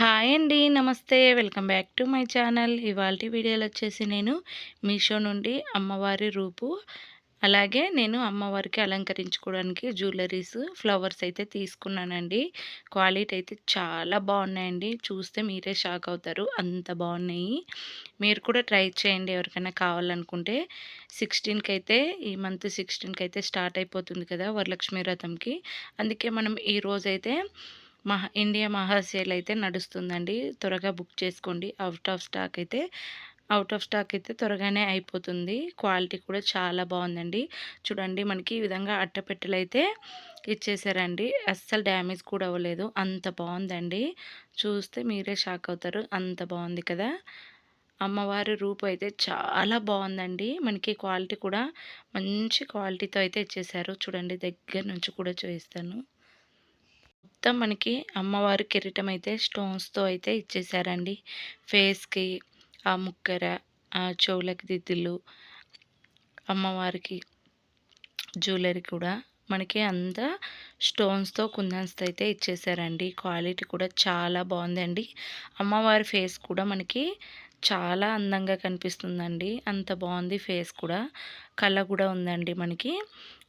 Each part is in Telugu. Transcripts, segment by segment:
హాయ్ అండి నమస్తే. Welcome back to my channel. ఇవాళ వీడియోలు వచ్చేసి నేను మీషో నుండి అమ్మవారి రూపు అలాగే నేను అమ్మవారికి అలంకరించుకోవడానికి జ్యువెలరీస్ ఫ్లవర్స్ అయితే తీసుకున్నానండి. క్వాలిటీ అయితే చాలా బాగున్నాయండి. చూస్తే మీరే షాక్ అవుతారు. అంత బాగున్నాయి. మీరు కూడా ట్రై చేయండి ఎవరికైనా కావాలనుకుంటే. సిక్స్టీన్కి అయితే ఈ మంత్ సిక్స్టీన్కి అయితే స్టార్ట్ అయిపోతుంది కదా వరలక్ష్మి వ్రతంకి. అందుకే మనం ఈరోజైతే మహా ఇండియా మహాసేల్ అయితే నడుస్తుందండి. త్వరగా బుక్ చేసుకోండి. అవుట్ ఆఫ్ స్టాక్ అయితే అవుట్ ఆఫ్ స్టాక్ అయితే త్వరగానే అయిపోతుంది. క్వాలిటీ కూడా చాలా బాగుందండి. చూడండి మనకి ఈ విధంగా అట్టపెట్టెలు అయితే ఇచ్చేసారండి. అస్సలు డ్యామేజ్ కూడా అవ్వలేదు. అంత బాగుందండి. చూస్తే మీరే షాక్ అవుతారు. అంత బాగుంది కదా. అమ్మవారి రూపు అయితే చాలా బాగుందండి. మనకి క్వాలిటీ కూడా మంచి క్వాలిటీతో అయితే ఇచ్చేసారు. చూడండి దగ్గర నుంచి కూడా చూపిస్తాను. మొత్తం మనకి అమ్మవారి కిరీటం అయితే స్టోన్స్తో అయితే ఇచ్చేసారండి. ఫేస్కి ఆ ముక్కర ఆ చెవులకి దిద్దులు అమ్మవారికి జ్యువెలరీ కూడా మనకి అంతా స్టోన్స్తో కుందన్స్తో అయితే ఇచ్చేసారండి. క్వాలిటీ కూడా చాలా బాగుందండి. అమ్మవారి ఫేస్ కూడా మనకి చాలా అందంగా కనిపిస్తుందండి. అంత బాగుంది ఫేస్ కూడా. కళ్ళ కూడా ఉందండి మనకి.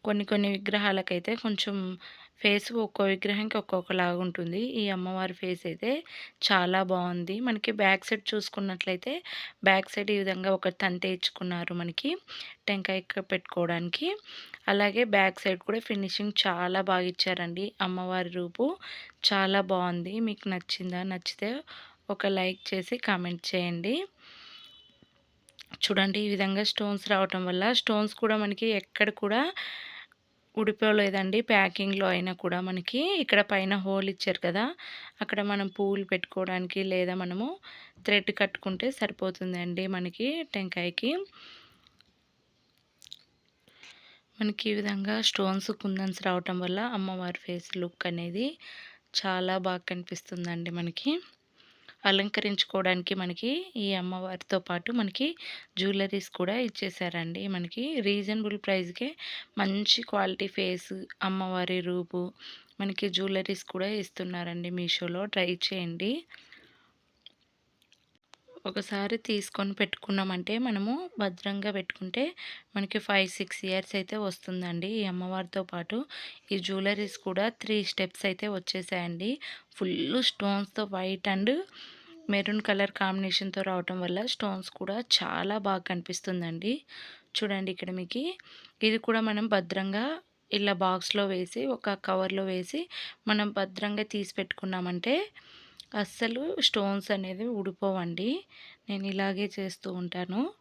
కొన్ని కొన్ని విగ్రహాలకైతే కొంచెం ఫేస్ ఒక్కో విగ్రహానికి ఒక్కొక్కలాగా ఉంటుంది. ఈ అమ్మవారి ఫేస్ అయితే చాలా బాగుంది. మనకి బ్యాక్ సైడ్ చూసుకున్నట్లయితే బ్యాక్ సైడ్ ఈ విధంగా ఒక తంత ఇచ్చుకున్నారు మనకి టెంకాయ పెట్టుకోవడానికి. అలాగే బ్యాక్ సైడ్ కూడా ఫినిషింగ్ చాలా బాగా ఇచ్చారండి. అమ్మవారి రూపు చాలా బాగుంది. మీకు నచ్చిందా? నచ్చితే ఒక లైక్ చేసి కామెంట్ చేయండి. చూడండి ఈ విధంగా స్టోన్స్ రావటం వల్ల స్టోన్స్ కూడా మనకి ఎక్కడ కూడా ఉడిపోలేదండి ప్యాకింగ్లో అయినా కూడా మనకి ఇక్కడ పైన హోల్ ఇచ్చారు కదా! అక్కడ మనం పువ్వులు పెట్టుకోవడానికి లేదా మనము థ్రెడ్ కట్టుకుంటే సరిపోతుందండి మనకి టెంకాయకి. మనకి ఈ విధంగా స్టోన్స్ కుందన్స్ రావటం వల్ల అమ్మవారి ఫేస్ లుక్ అనేది చాలా బాగా కనిపిస్తుందండి మనకి. అలంకరించుకోవడానికి మనకి ఈ అమ్మవారితో పాటు మనకి జ్యువెలరీస్ కూడా ఇచ్చేసారండి. మనకి రీజనబుల్ ప్రైస్కే మంచి క్వాలిటీ ఫేస్ అమ్మవారి రూపు మనకి జ్యువెలరీస్ కూడా ఇస్తున్నారండి మీషోలో. ట్రై చేయండి. ఒకసారి తీసుకొని పెట్టుకున్నామంటే మనము భద్రంగా పెట్టుకుంటే మనకి ఫైవ్ సిక్స్ ఇయర్స్ అయితే వస్తుందండి ఈ అమ్మవారితో పాటు. ఈ జ్యువెలరీస్ కూడా త్రీ స్టెప్స్ అయితే వచ్చేసాయండి. ఫుల్ స్టోన్స్తో వైట్ అండ్ మెరూన్ కలర్ కాంబినేషన్తో రావటం వల్ల స్టోన్స్ కూడా చాలా బాగా కనిపిస్తుందండి. చూడండి ఇక్కడ మీకు. ఇది కూడా మనం భద్రంగా ఇలా బాక్స్లో వేసి ఒక కవర్లో వేసి మనం భద్రంగా తీసి పెట్టుకున్నామంటే అస్సలు స్టోన్స్ అనేది ఊడిపోవండి. నేను ఇలాగే చేస్తూ ఉంటాను.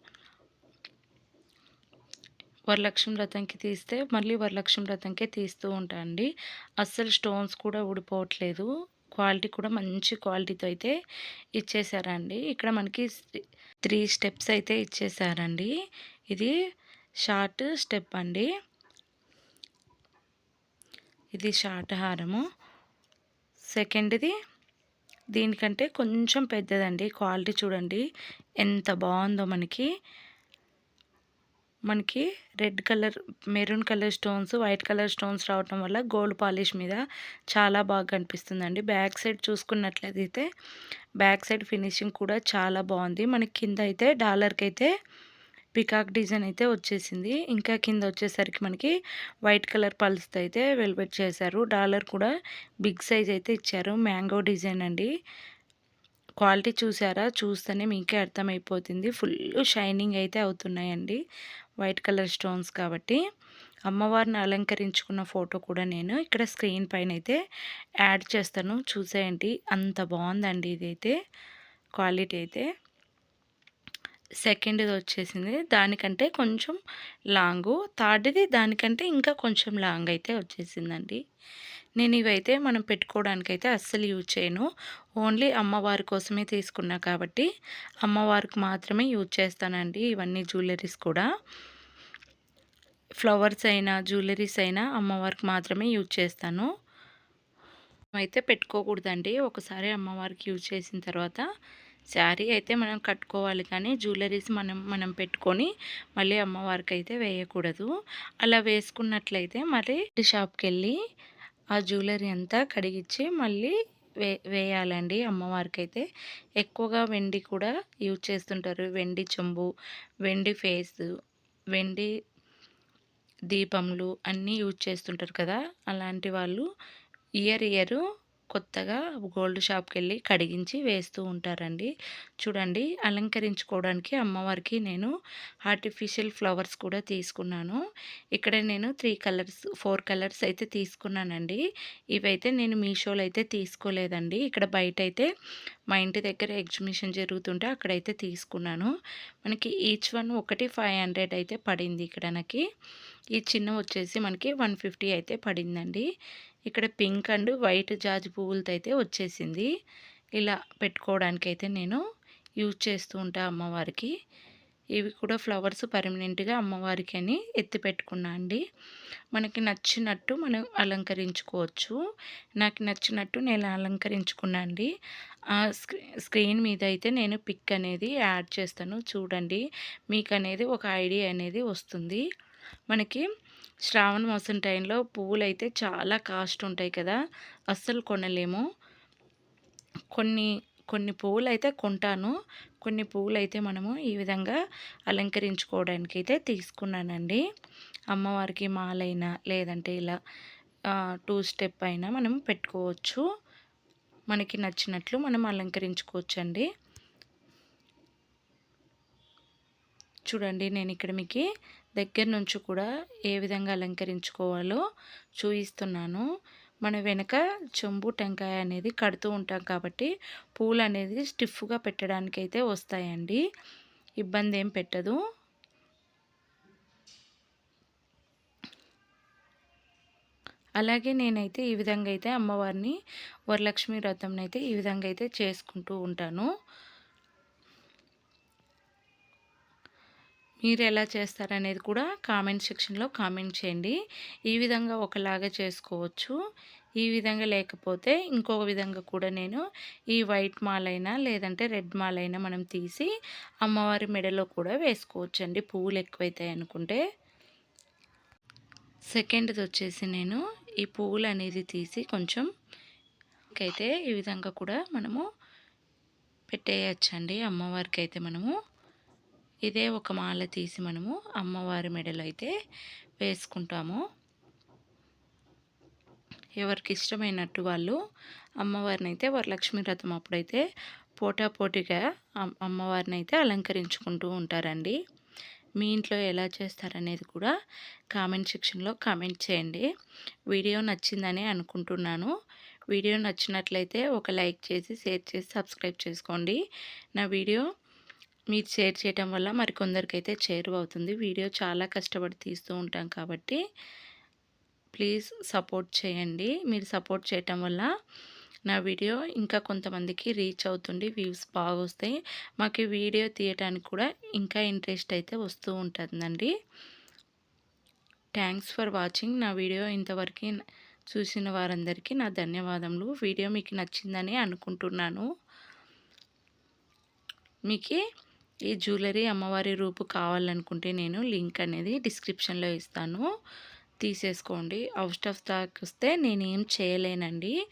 వరలక్ష్మి వ్రతంకి తీస్తే మళ్ళీ వరలక్ష్మి వ్రతంకే తీస్తూ ఉంటాను అండి. అస్సలు స్టోన్స్ కూడా ఊడిపోవట్లేదు. క్వాలిటీ కూడా మంచి క్వాలిటీతో అయితే ఇచ్చేసారండి. ఇక్కడ మనకి త్రీ స్టెప్స్ అయితే ఇచ్చేసారండి. ఇది షార్ట్ స్టెప్ అండి. ఇది షార్ట్ హారము. సెకండ్ది దీనికంటే కొంచెం పెద్దదండి. క్వాలిటీ చూడండి. ఎంత బాగుందో మనకి. మనకి red colour maroon colour stones white colour stones రావటం వల్ల గోల్డ్ పాలిష్ మీద చాలా బాగా కనిపిస్తుందండి. బ్యాక్ సైడ్ చూసుకున్నట్లయితే బ్యాక్ సైడ్ ఫినిషింగ్ కూడా చాలా బాగుంది. మనకి కింద అయితే డాలర్కి అయితే పికాక్ డిజైన్ అయితే వచ్చేసింది. ఇంకా కింద వచ్చేసరికి మనకి వైట్ కలర్ పల్స్తో అయితే వెల్వెట్ చేశారు. డాలర్ కూడా బిగ్ సైజ్ అయితే ఇచ్చారు. మ్యాంగో డిజైన్ అండి. క్వాలిటీ చూసారా? చూస్తేనే మీకే అర్థమైపోతుంది. ఫుల్ షైనింగ్ అయితే అవుతున్నాయండి. వైట్ కలర్ స్టోన్స్ కాబట్టి. అమ్మవారిని అలంకరించుకున్న ఫోటో కూడా నేను. ఇక్కడ స్క్రీన్ పైన అయితే యాడ్ చేస్తాను. చూసేయండి. అంత బాగుందండి ఇదైతే. క్వాలిటీ అయితే. సెకండ్ది వచ్చేసింది. దానికంటే కొంచెం లాంగు. థర్డ్ది దానికంటే ఇంకా కొంచెం లాంగ్ అయితే వచ్చేసిందండి. నేను ఇవైతే మనం పెట్టుకోవడానికైతే అస్సలు యూజ్ చేయను. ఓన్లీ అమ్మవారి కోసమే తీసుకున్నా కాబట్టి అమ్మవారికి మాత్రమే యూజ్ చేస్తానండి ఇవన్నీ జ్యువెలరీస్ కూడా. ఫ్లవర్స్ అయినా జ్యువెలరీస్ అయినా అమ్మవారికి మాత్రమే యూజ్ చేస్తాను. అయితే పెట్టుకోకూడదండి. ఒకసారి అమ్మవారికి యూజ్ చేసిన తర్వాత శారీ అయితే మనం కట్టుకోవాలి కానీ జ్యువెలరీస్ మనం మనం పెట్టుకొని మళ్ళీ అమ్మవారికి అయితే వేయకూడదు. అలా వేసుకున్నట్లయితే మరి షాప్కి వెళ్ళి ఆ జ్యువెలరీ అంతా కడిగిచ్చి మళ్ళీ వే వేయాలండి అమ్మవారికి అయితే ఎక్కువగా వెండి కూడా యూజ్ చేస్తుంటారు. వెండి చెంబు వెండి ఫేస్ వెండి దీపములు అన్నీ యూజ్ చేస్తుంటారు కదా? అలాంటి వాళ్ళు ఇయర్ ఇయరు కొత్తగా గోల్డ్ షాప్కి వెళ్ళి కడిగించి వేస్తూ ఉంటారండి. చూడండి అలంకరించుకోవడానికి అమ్మవారికి నేను ఆర్టిఫిషియల్ ఫ్లవర్స్ కూడా తీసుకున్నాను. ఇక్కడ నేను త్రీ కలర్స్ ఫోర్ కలర్స్ అయితే తీసుకున్నానండి. ఇవైతే నేను మీషోలో అయితే తీసుకోలేదండి. ఇక్కడ బయట అయితే మా ఇంటి దగ్గర ఎగ్జిబిషన్ జరుగుతుంటే అక్కడైతే తీసుకున్నాను. మనకి ఈచ్ వన్ ఒకటి ఫైవ్ హండ్రెడ్ అయితే పడింది ఇక్కడ నాకు. ఈ చిన్న వచ్చేసి మనకి వన్ ఫిఫ్టీ అయితే పడిందండి. ఇక్కడ పింక్ అండ్ వైట్ జాజి పువ్వులతో అయితే వచ్చేసింది. ఇలా పెట్టుకోవడానికి అయితే నేను యూజ్ చేస్తూ ఉంటా అమ్మవారికి. ఇవి కూడా ఫ్లవర్స్ పర్మనెంట్గా అమ్మవారికి అని ఎత్తి పెట్టుకున్నా అండి. మనకి నచ్చినట్టు మనం అలంకరించుకోవచ్చు. నాకు నచ్చినట్టు నేను అలంకరించుకున్నా అండి. ఆ స్క్రీన్ మీద అయితే నేను పిక్ అనేది యాడ్ చేస్తాను. చూడండి మీకు అనేది ఒక ఐడియా అనేది వస్తుంది. మనకి శ్రావణ మాసం టైంలో పువ్వులు అయితే చాలా కాస్ట్ ఉంటాయి కదా అస్సలు కొనలేము. కొన్ని కొన్ని పువ్వులు అయితే కొంటాను. కొన్ని పువ్వులు అయితే మనము ఈ విధంగా అలంకరించుకోవడానికి అయితే తీసుకున్నానండి. అమ్మవారికి మాలైనా లేదంటే ఇలా టూ స్టెప్ అయినా మనం పెట్టుకోవచ్చు. మనకి నచ్చినట్లు మనం అలంకరించుకోవచ్చండి. చూడండి నేను ఇక్కడ మీకు దగ్గర నుంచి కూడా ఏ విధంగా అలంకరించుకోవాలో చూపిస్తున్నాను మన వెనక చెంబు టెంకాయ అనేది కడుతూ ఉంటాం కాబట్టి పూలు అనేది స్టిఫ్గా పెట్టడానికి అయితే వస్తాయండి. ఇబ్బంది ఏం పెట్టదు. అలాగే నేనైతే ఈ విధంగా అయితే అమ్మవారిని వరలక్ష్మి వ్రతంనైతే ఈ విధంగా అయితే చేసుకుంటూ ఉంటాను. మీరు ఎలా చేస్తారనేది కూడా కామెంట్ సెక్షన్లో కామెంట్ చేయండి. ఈ విధంగా ఒకలాగా చేసుకోవచ్చు. ఈ విధంగా లేకపోతే ఇంకొక విధంగా కూడా నేను ఈ వైట్ మాలైనా లేదంటే రెడ్ మాలైనా మనం తీసి అమ్మవారి మెడలో కూడా వేసుకోవచ్చు అండి పువ్వులు ఎక్కువైతాయి అనుకుంటే. సెకండ్ది వచ్చేసి నేను ఈ పువ్వులు అనేది తీసి కొంచెం అయితే ఈ విధంగా కూడా మనము పెట్టేయచ్చండి. అమ్మవారికి అయితే మనము ఇదే ఒక మాల తీసి మనము అమ్మవారి మెడలో అయితే వేసుకుంటాము. ఎవరికి ఇష్టమైనట్టు వాళ్ళు అమ్మవారిని అయితే వరలక్ష్మి వ్రతం అప్పుడైతే పోటాపోటీగా అమ్మవారిని అయితే అలంకరించుకుంటూ ఉంటారండి. మీ ఇంట్లో ఎలా చేస్తారనేది కూడా కామెంట్ సెక్షన్లో కామెంట్ చేయండి. వీడియో నచ్చిందని అనుకుంటున్నాను. వీడియో నచ్చినట్లయితే ఒక లైక్ చేసి షేర్ చేసి సబ్స్క్రైబ్ చేసుకోండి. నా వీడియో మీరు షేర్ చేయటం వల్ల మరి కొందరికైతే చేరువవుతుంది. వీడియో చాలా కష్టపడి తీస్తూ ఉంటాం కాబట్టి ప్లీజ్ సపోర్ట్ చేయండి. మీరు సపోర్ట్ చేయటం వల్ల నా వీడియో ఇంకా కొంతమందికి రీచ్ అవుతుంది వ్యూస్ బాగా వస్తాయి మాకు వీడియో తీయటానికి కూడా ఇంకా ఇంట్రెస్ట్ అయితే వస్తూ ఉంటుందండి. థ్యాంక్స్ ఫర్ వాచింగ్ నా వీడియో ఇంతవరకు చూసిన వారందరికీ నా ధన్యవాదములు. వీడియో మీకు నచ్చిందని అనుకుంటున్నాను. మీకు ఈ జ్యువెలరీ అమ్మవారి రూపు కావాలనుకుంటే నేను లింక్ అనేది డిస్క్రిప్షన్లో ఇస్తాను. తీసేసుకోండి. అవుట్ ఆఫ్ స్టాక్ వస్తే నేనేం చేయలేనండి.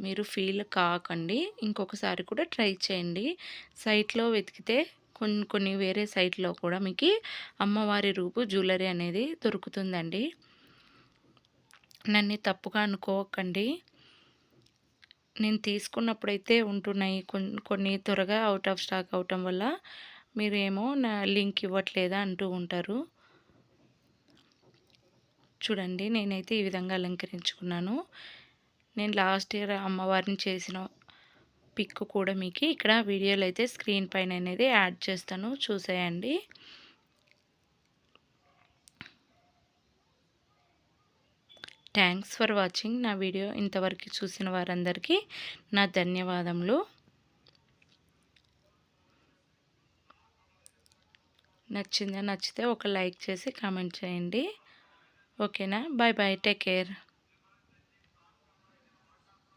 మీరు ఫీల్ కాకండి. ఇంకొకసారి కూడా ట్రై చేయండి. సైట్లో వెతికితే కొన్ని కొన్ని వేరే సైట్లో కూడా మీకు అమ్మవారి రూపు జ్యువెలరీ అనేది దొరుకుతుందండి. నన్ను తప్పుగా అనుకోకండి. నేను తీసుకున్నప్పుడైతే ఉంటున్నాయి కొన్ని కొన్ని త్వరగా అవుట్ ఆఫ్ స్టాక్ అవటం వల్ల. మీరేమో నా లింక్ ఇవ్వట్లేదా అంటూ ఉంటారు. చూడండి నేనైతే ఈ విధంగా అలంకరించుకున్నాను. నేను లాస్ట్ ఇయర్ అమ్మవారిని చేసిన పిక్ కూడా మీకు ఇక్కడ వీడియోలు అయితే స్క్రీన్ పైన అనేది యాడ్ చేస్తాను. చూసేయండి. థ్యాంక్స్ ఫర్ వాచింగ్ నా వీడియో ఇంతవరకు చూసిన వారందరికీ నా ధన్యవాదములు. నచ్చిందా నచ్చితే ఒక లైక్ చేసి కామెంట్ చేయండి. ఓకేనా? Bye bye. Take care.